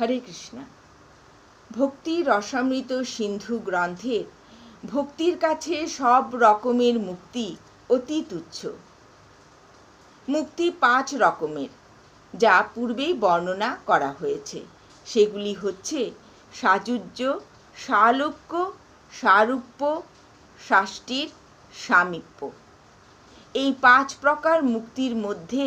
হরে কৃষ্ণা। ভক্তি রসামৃত সিন্ধু গ্রন্থের ভক্তির কাছে সব রকমের মুক্তি অতি তুচ্ছ। মুক্তি পাঁচ রকমের, যা পূর্বেই বর্ণনা করা হয়েছে। সেগুলি হচ্ছে সাজুজ্য সালোক্য, সারূপ্য, শাষ্টির, সামীপ্য। এই পাঁচ প্রকার মুক্তির মধ্যে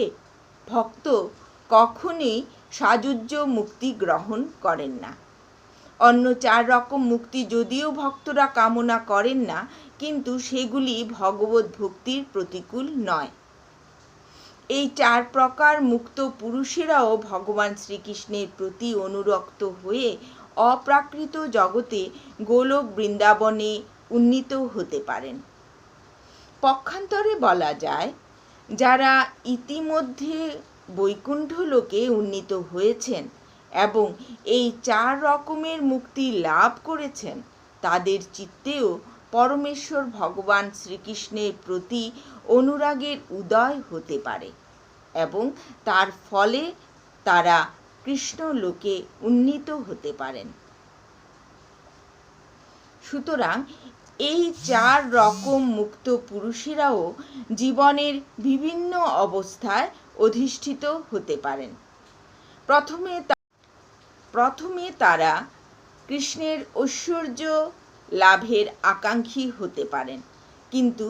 ভক্ত কখনোই সাজুজ্য মুক্তি গ্রহণ করেন না। অন্য চার রকম মুক্তি যদিও ভক্তরা কামনা করেন না, কিন্তু সেগুলি ভগবত ভক্তির প্রতিকূল নয়। এই চার প্রকার মুক্ত পুরুষেরাও ভগবান শ্রীকৃষ্ণের প্রতি অনুরক্ত হয়ে অপ্রাকৃত জগতে গোলক বৃন্দাবনে উন্নীত হতে পারেন। পক্ষান্তরে বলা যায়, যারা ইতিমধ্যে বৈকুণ্ঠ লোকে উন্নীত হয়েছেন এবং এই চার রকমের মুক্তি লাভ করেছেন। তাদের চিত্তেও পরমেশ্বর ভগবান শ্রীকৃষ্ণের প্রতি অনুরাগের উদয় হতে পারে এবং তার ফলে তারা কৃষ্ণ লোকে উন্নীত হতে পারেন। সুতরাং এই চার রকম মুক্ত পুরুষেরাও জীবনের বিভিন্ন অবস্থায় অধিষ্ঠিত হতে পারেন। প্রথমে প্রথমে তারা কৃষ্ণের ঐশ্বর্য লাভের আকাঙ্ক্ষী হতে পারেন। কিন্তু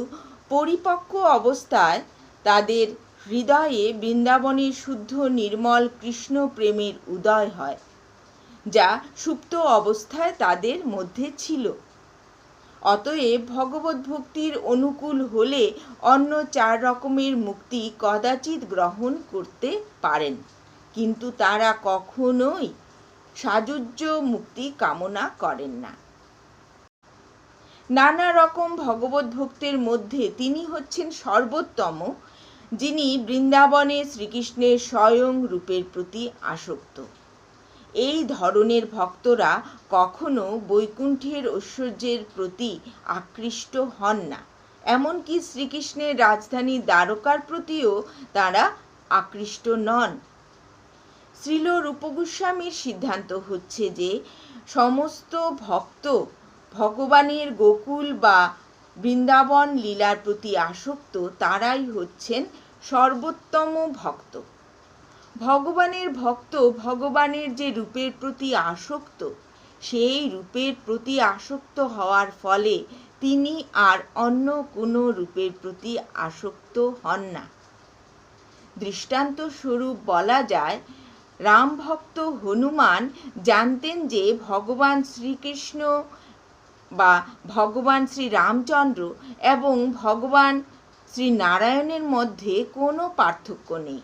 পরিপক্ক অবস্থায় তাদের হৃদয়ে বৃন্দাবনের শুদ্ধ নির্মল কৃষ্ণ প্রেমের উদয় হয়, যা সুপ্ত অবস্থায় তাদের মধ্যে ছিল। অতএব ভগবত ভক্তির অনুকূল হলে অন্য চার রকমের মুক্তি কদাচিৎ গ্রহণ করতে পারেন। কিন্তু তারা কখনোই সাজুজ্য মুক্তি কামনা করেন না। নানা রকম ভগবত ভক্তের মধ্যে তিনি হচ্ছেন সর্বোত্তম, যিনি বৃন্দাবনে শ্রীকৃষ্ণের স্বয়ং রূপের প্রতি আসক্ত। এই ধরনের ভক্তরা কখনো বৈকুণ্ঠের ঐশ্বর্যের প্রতি আকৃষ্ট হন না। এমনকি শ্রীকৃষ্ণের রাজধানী দ্বারকার প্রতিও তারা আকৃষ্ট নন। শ্রীল রূপগোস্বামীর সিদ্ধান্ত হচ্ছে যে সমস্ত ভক্ত ভগবানের গোকুল বা বৃন্দাবন লীলার প্রতি আসক্ত তারাই হচ্ছেন সর্বোত্তম ভক্ত। ভগবানের ভক্ত ভগবানের যে রূপের প্রতি আসক্ত, সেই রূপের প্রতি আসক্ত হওয়ার ফলে তিনি আর অন্য কোনো রূপের প্রতি আসক্ত হন না। দৃষ্টান্ত স্বরূপ বলা যায়, রাম ভক্ত হনুমান জানতেন যে ভগবান শ্রীকৃষ্ণ বা ভগবান শ্রী রামচন্দ্র এবং ভগবান শ্রী নারায়ণের মধ্যে কোনো পার্থক্য নেই।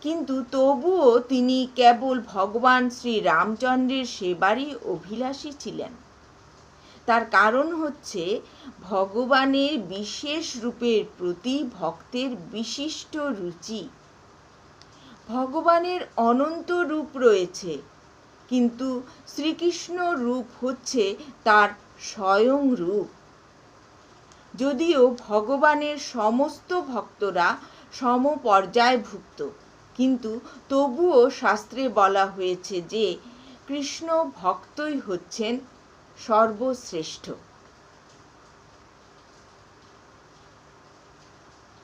কিন্তু তবুও তিনি কেবল ভগবান শ্রী রামচন্দ্রের সেবারই অভিলাষী ছিলেন। তার কারণ হচ্ছে, ভগবানের বিশেষ রূপের প্রতি ভক্তের বিশিষ্ট রুচি। ভগবানের অনন্ত রূপ রয়েছে, কিন্তু শ্রীকৃষ্ণ রূপ হচ্ছে তার স্বয়ং রূপ। যদিও ভগবানের সমস্ত ভক্তরা সমপর্যায়ভুক্ত কিন্তু তবুও শাস্ত্রে বলা হয়েছে যে কৃষ্ণ ভক্তই হচ্ছেন সর্বশ্রেষ্ঠ।